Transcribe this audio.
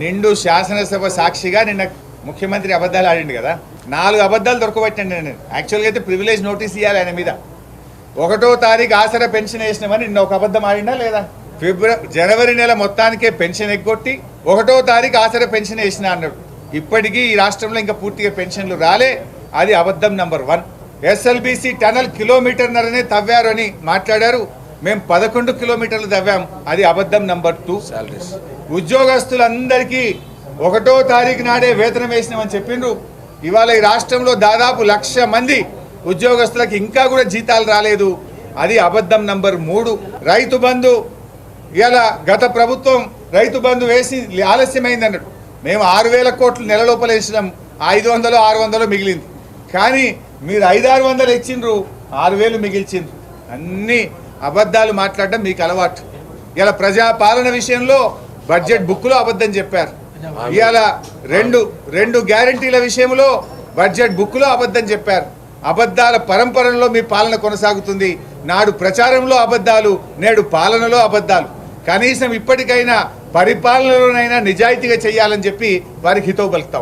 నిండు శాసనసభ సాక్షిగా నిన్న ముఖ్యమంత్రి అబద్ధాలు ఆడిండు కదా. నాలుగు అబద్ధాలు దొరకబట్టండి నేను యాక్చువల్గా అయితే ప్రివిలేజ్ నోటీస్ ఇవ్వాలి ఆయన మీద. ఒకటో తారీఖు ఆసరా పెన్షన్ వేసినామని నిన్న ఒక అబద్ధం ఆడిందా లేదా? ఫిబ్రవరి జనవరి నెల మొత్తానికే పెన్షన్ ఎగ్గొట్టి ఒకటో తారీఖు ఆసరా పెన్షన్ వేసిన అన్నాడు. ఇప్పటికీ ఈ రాష్ట్రంలో ఇంకా పూర్తిగా పెన్షన్లు రాలే. అది అబద్ధం నంబర్ వన్. ఎస్ఎల్బిసి టనల్ కిలోమీటర్నరనే తవ్వారు అని మాట్లాడారు. మేము పదకొండు కిలోమీటర్లు తవ్వాం. అది అబద్ధం నంబర్ టూ. సాలరీస్ ఉద్యోగస్తులందరికీ ఒకటో తారీఖు నాడే వేతనం వేసినామని చెప్పిండ్రు. ఇవాళ ఈ రాష్ట్రంలో దాదాపు లక్ష మంది ఉద్యోగస్తులకు ఇంకా కూడా జీతాలు రాలేదు. అది అబద్ధం నంబర్ మూడు. రైతు బంధు ఇలా గత ప్రభుత్వం రైతు బంధు వేసి ఆలస్యమైంది అన్నాడు మేము ఆరు వేల కోట్లు నెల లోపల వేసినాం. ఐదు వందలు ఆరు వందలు మిగిలింది. కానీ మీరు ఐదారు వందలు ఇచ్చిండ్రు ఆరు వేలు మిగిల్చిండ్రు. అన్ని అబద్ధాలు మాట్లాడడం మీకు అలవాటు. ఇలా ప్రజాపాలన విషయంలో బడ్జెట్ బుక్లో అబద్ధం చెప్పారు. ఇవాళ రెండు రెండు గ్యారంటీల విషయంలో బడ్జెట్ బుక్లో అబద్ధం చెప్పారు. అబద్ధాల పరంపరలో మీ పాలన కొనసాగుతుంది. నాడు ప్రచారంలో అబద్ధాలు నేడు పాలనలో అబద్ధాలు. కనీసం ఇప్పటికైనా పరిపాలనలోనైనా నిజాయితీగా చేయాలని చెప్పి వారికి హితో పలుకుతా